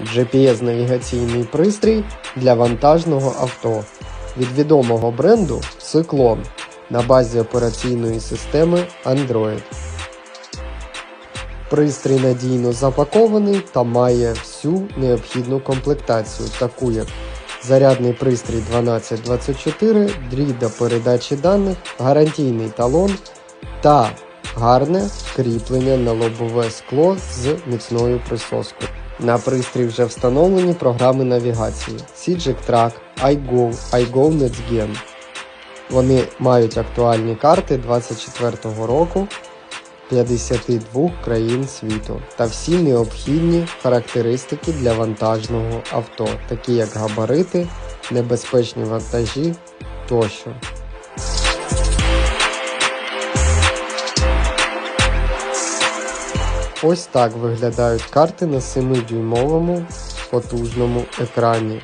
GPS-навігаційний пристрій для вантажного авто від відомого бренду Cyclone на базі операційної системи Android. Пристрій надійно запакований та має всю необхідну комплектацію, таку як зарядний пристрій 1224, дріт до передачі даних, гарантійний талон та гарне кріплення на лобове скло з міцною присоскою. На пристрій вже встановлені програми навігації CGIC Track, iGo, iGo NetsGen. Вони мають актуальні карти 24 року 52 країн світу та всі необхідні характеристики для вантажного авто, такі як габарити, небезпечні вантажі тощо. Ось так виглядають карти на 7-дюймовому потужному екрані.